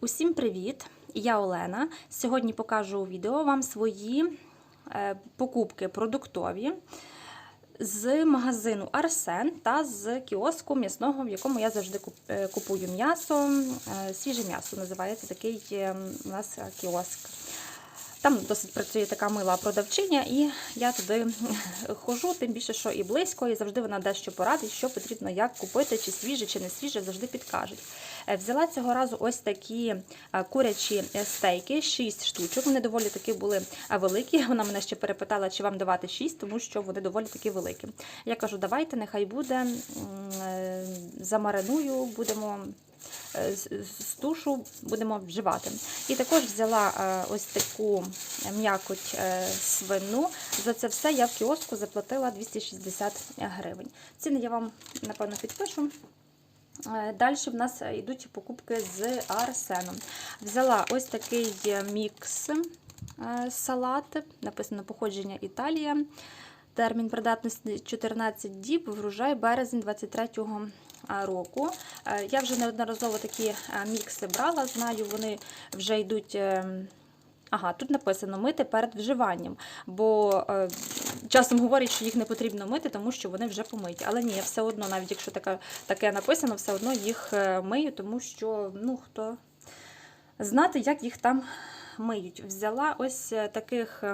Усім привіт! Я Олена. Сьогодні покажу у відео вам свої е, покупки продуктові з магазину Арсен та з кіоску м'ясного, в якому я завжди е, купую м'ясо. Е, Свіже м'ясо називається такий у нас кіоск. Там досить працює така мила продавчиня, і я туди ходжу, тим більше, що і близько, і завжди вона дещо порадить, що потрібно, як купити, чи свіже, чи не свіже, завжди підкажуть. Е, Взяла цього разу ось такі е, курячі е, стейки, 6 штучок. Вони доволі таки були великі. Вона мене ще перепитала, чи вам давати 6, тому що вони доволі таки великі. Я кажу, давайте, нехай буде, замариную, будемо тушу будемо вживати. І також взяла е, ось таку м'якоть е, свину. За це все я в кіоску заплатила 260 гривень. Ціни я вам, напевно, підпишу. Далі в нас йдуть покупки з Арсеном. Взяла ось такий мікс е, салат, написано походження Італія. Термін придатності 14 діб, врожай березень 23-го року. Е, Я вже неодноразово такі е, мікси брала, знаю, вони вже йдуть. е, Ага, тут написано мити перед вживанням, бо е, часом говорять, що їх не потрібно мити, тому що вони вже помиті. Але ні, я все одно, навіть якщо така, таке написано, все одно їх е, мию, тому що ну хто знати, як їх там миють. Взяла ось е, таких.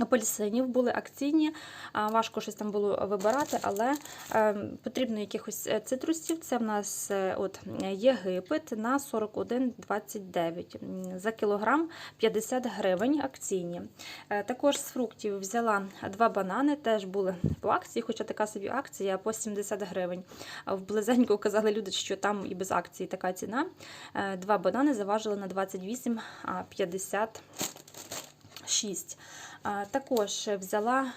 Ем, Апельсинів були акційні, важко щось там було вибирати, але е, потрібно якихось е, цитрусів. Це в нас е, от, Єгипет на 41,29 за кілограм 50 гривень акційні. Е, також з фруктів взяла два банани, теж були по акції, хоча така собі акція по 70 гривень. А В близенько казали люди, що там і без акції така ціна. Два банани заважили на 28,56. А, Також взяла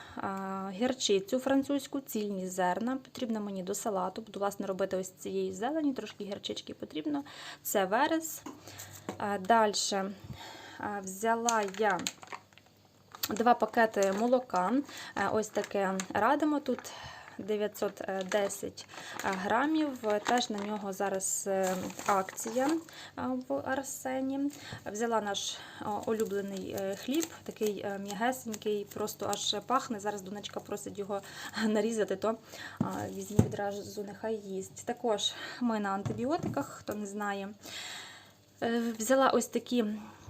герчицю французьку, цільні зерна. Потрібно мені до салату. Буду власне робити ось цієї зелені, трошки гірчички потрібно. Це верес. Далі взяла я два пакети молока. Е, Ось таке радимо тут. 910 грамів. Теж на нього зараз е, акція е, в Арсені. Взяла наш е, улюблений е, хліб, такий е, м'ягесенький, просто аж пахне. Зараз донечка просить його нарізати, то візьмі відразу, нехай їсть. Також ми на антибіотиках, хто не знає. Е, Взяла ось такі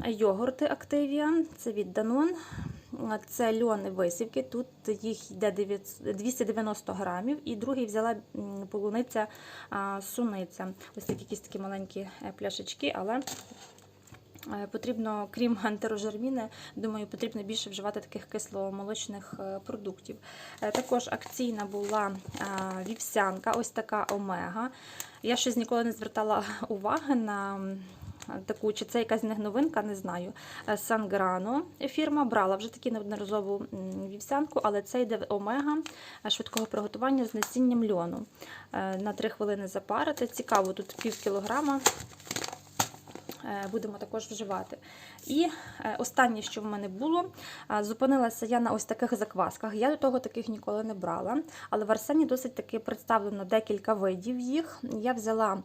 йогурти Активія, це від Danone. Це льони висівки, тут їх йде 290 грамів. І другий взяла полуниця суниця. Ось такі якісь такі маленькі е, пляшечки, але е, потрібно, крім антирожерміни, думаю, потрібно більше вживати таких кисломолочних е, продуктів. Також акційна була вівсянка, ось така омега. Я щось ніколи не звертала уваги на таку, чи це якась новинка, не знаю. Е, Санграно фірма брала вже такі неодноразову вівсянку, але це йде омега е, швидкого приготування з насінням льону. Е, На 3 хвилини запарити. Цікаво, тут пів кілограма. Е, Будемо також вживати. І е, останнє, що в мене було, е, зупинилася я на ось таких заквасках. Я до того таких ніколи не брала, але в Арсені досить таки представлено декілька видів їх. Я взяла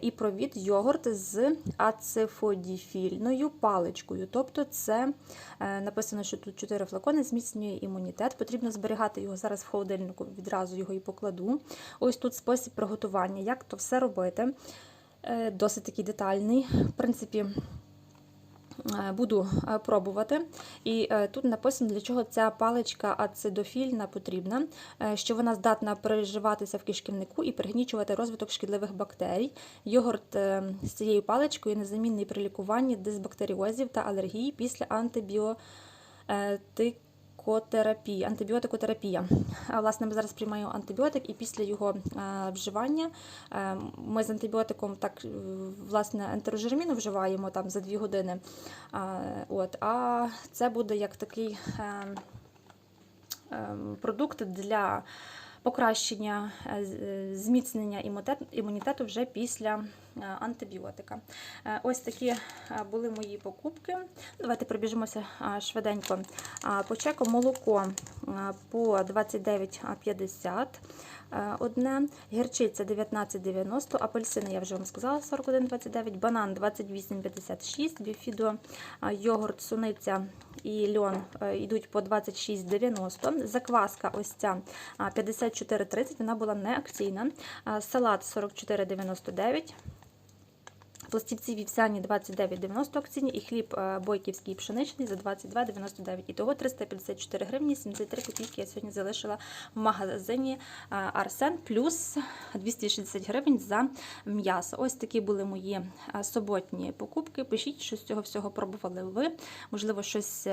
і провід йогурт з ацифодіфільною паличкою. Тобто, це написано, що тут 4 флакони зміцнює імунітет. Потрібно зберігати його зараз в холодильнику, відразу його і покладу. Ось тут спосіб приготування, як то все робити. Е, Досить такий детальний. В принципі, е, буду е, пробувати. І тут написано, для чого ця паличка ацидофільна потрібна, що вона здатна переживатися в кишківнику і пригнічувати розвиток шкідливих бактерій. Йогурт з цією паличкою незамінний при лікуванні дисбактеріозів та алергії після антибіотик Терапія, антибіотикотерапія. Власне, ми зараз приймаємо антибіотик, і після його е, вживання е, ми з антибіотиком так, е, власне, ентерожерміну вживаємо там за 2 години. От, а це буде як такий е, е, продукт для покращення е, е, зміцнення імунітет- імунітету вже після е, антибіотика. Ось такі були мої покупки. Давайте пробіжимося швиденько по чеку. Молоко по 29,50 е, одне, гірчиця 19,90, апельсини, я вже вам сказала, 41,29, банан 28,56, біфідо, е, йогурт, суниця і льон е, йдуть по 26,90. Закваска ось ця 54,30, вона була не акційна. Салат 44,99. Пластівці вівсяні 29,90 акційні і хліб е, бойківський пшеничний за 22,99. Ітого 354 гривні 73 копійки я сьогодні залишила в магазині е, Арсен, плюс 260 гривень за м'ясо. Ось такі були мої е, суботні покупки. Пишіть, що з цього всього пробували ви. Можливо, щось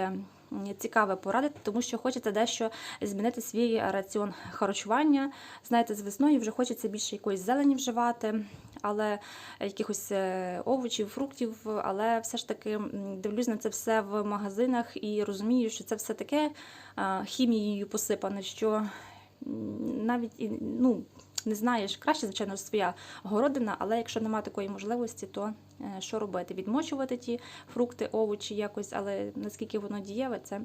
цікаве порадити, тому що хочеться дещо змінити свій раціон харчування. Знаєте, з весною вже хочеться більше якоїсь зелені вживати, але якихось е, овочів, фруктів, але все ж таки дивлюсь на це все в магазинах і розумію, що це все таке е, хімією посипане, що навіть ну, не знаєш, краще, звичайно, своя городина, але якщо немає такої можливості, то е, що робити? Відмочувати ті фрукти, овочі якось, але наскільки воно дієве, це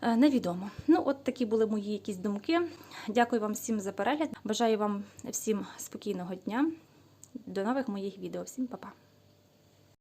е, невідомо. Ну, от такі були мої якісь думки. Дякую вам всім за перегляд. Бажаю вам всім спокійного дня. До нових моїх відео. Всім па-па!